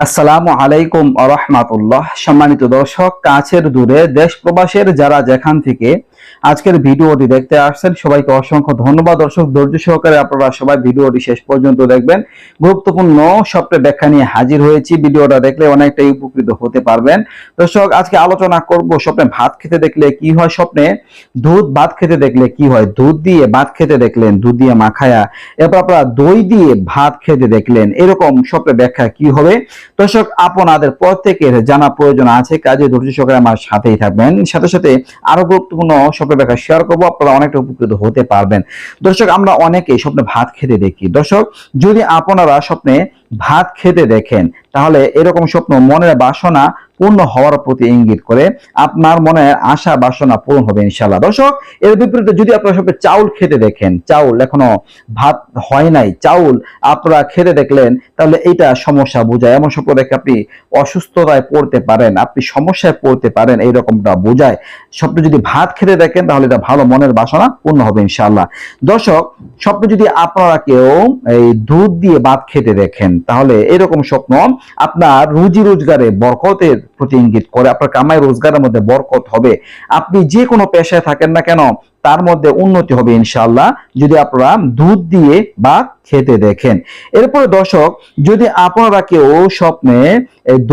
আসসালামু আলাইকুম আরহামাতুল্লাহ সম্মানিত দর্শক, কাছের দূরে দেশ প্রবাসের যারা যেখান থেকে আজকের ভিডিওটি দেখতে আসছেন, সবাইকে অসংখ্য ধন্যবাদ। দর্শক, ধৈর্য সহকারে আপনারা সবাই ভিডিওটি শেষ পর্যন্ত দেখবেন। গুরুত্বপূর্ণ স্বপ্নে ব্যাখ্যা নিয়ে হাজির হয়েছি। ভিডিওটা দেখলে অনেকটাই উপকৃত হতে পারবেন। দর্শক, আজকে আলোচনা করব স্বপ্নে ভাত খেতে দেখলে কি হয় স্বপ্নে? দুধ, ভাত খেতে দেখলে কি হয়? দুধ দিয়ে ভাত খেতে দেখলেন, দুধ দিয়ে মাখায়া। এরপর আপনারা দই দিয়ে ভাত খেতে দেখলেন। এরকম স্বপ্নে ব্যাখ্যা কি হবে? দর্শক, আপনাদের প্রত্যেকের জানা প্রয়োজন আছে, কাজে ধৈর্য সহকারে আমার সাথেই থাকবেন। সাথে সাথে আরও গুরুত্বপূর্ণ স্বপ্নের ব্যাখ্যা শেয়ার করব, আপনারা অনেকটা উপকৃত হতে পারবেন। দর্শক, আমরা অনেকে স্বপ্নে ভাত খেতে দেখি। দর্শক, যদি আপনারা স্বপ্নে ভাত খেতে দেখেন, তাহলে এরকম স্বপ্ন মনের বাসনা পূর্ণ হওয়ার প্রতি ইঙ্গিত করে আপনার মনে আশা বাসনা পূরণ হবে ইনশাল্লাহ দর্শক, এর বিপরীতে যদি আপনারা সবে চাউল খেতে দেখেন, চাউল এখনও ভাত হয় নাই, চাউল আপনারা খেতে দেখলেন, তাহলে এটা সমস্যা বোঝায়। এমন স্বপ্ন দেখে আপনি অসুস্থতায় পড়তে পারেন, আপনি সমস্যায় পড়তে পারেন, এইরকমটা বোঝায়। স্বপ্ন যদি ভাত খেতে দেখেন, তাহলে এটা ভালো মনের বাসনা পূর্ণ হবে ইনশাল্লাহ দর্শক স্বপ্ন যদি আপনারা কেউ এই দুধ দিয়ে ভাত খেতে দেখেন, তাহলে এরকম স্বপ্ন আপনার রুজি রোজগারে বরকতের প্রতি ইঙ্গিত করে আপনার কামাই রোজগারের মধ্যে বরকত হবে। আপনি যে কোনো পেশায় থাকেন না কেন, তার মধ্যে উন্নতি হবে ইনশাল্লাহ যদি আপনারা দুধ দিয়ে বা খেতে দেখেন। এরপরে দর্শক, যদি আপনারা কেউ স্বপ্নে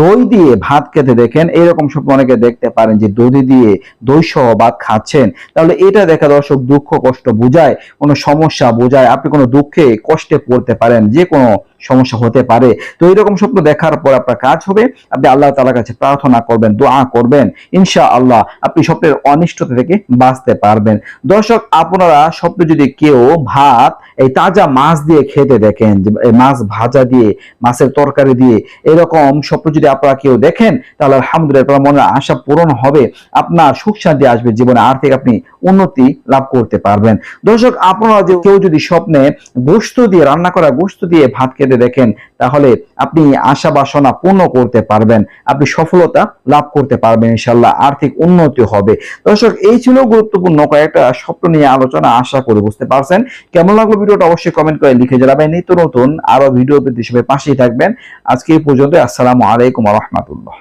দই দিয়ে ভাত খেতে দেখেন, এরকম স্বপ্ন অনেকে দেখতে পারেন যে দই দিয়ে দই সহ ভাত খাচ্ছেন, তাহলে এটা দেখা দর্শক দুঃখ, কষ্ট বোঝায়, কোনো সমস্যা বোঝায়, আপনি কোনো দুঃখে, কষ্টে পড়তে পারেন, যে কোনো সমস্যা হতে পারে। তো এইরকম স্বপ্ন দেখার পর আপনার কাজ হবে, আপনি আল্লাহ তালার কাছে প্রার্থনা করবেন, দোয়া করবেন ইনশা আল্লাহ আপনি স্বপ্নের অনিষ্টতা থেকে বাঁচতে পারবেন। দর্শক, আপনারা স্বপ্নে যদি কেউ ভাত, এই তাজা মাছ দিয়ে খেতে দেখেন, যে মাছ ভাজা দিয়ে, মাছের তরকারি দিয়ে, এরকম স্বপ্ন যদি আপনারা কেউ দেখেন, তাহলে আলহামদুলিল্লাহ আপনার মনের আশা পূরণ হবে, আপনার সুখ শান্তি আসবে, জীবনে আর্থিক আপনি উন্নতি লাভ করতে পারবেন। দর্শক, আপনারা যে কেউ যদি স্বপ্নে গোস্ত দিয়ে, রান্না করা গোস্ত দিয়ে ভাত খেতে দেখেন, তাহলে আপনি আশা বাসনা পূর্ণ করতে পারবেন, আপনি সফলতা লাভ করতে পারবেন ইনশাল্লাহ আর্থিক উন্নতি হবে। দর্শক, এই ছিল গুরুত্বপূর্ণ কয়েকটা স্বপ্ন নিয়ে আলোচনা, আশা করে বুঝতে পারছেন। কেমন লাগল ভিডিওটা অবশ্যই কমেন্ট করে লিখে জানাবেন নিত্য নতুন আরও ভিডিও পেতে হিসেবে পাশেই থাকবেন। আজকে এই পর্যন্ত আসসালামু আলাইকুম রহমতুল্লাহ।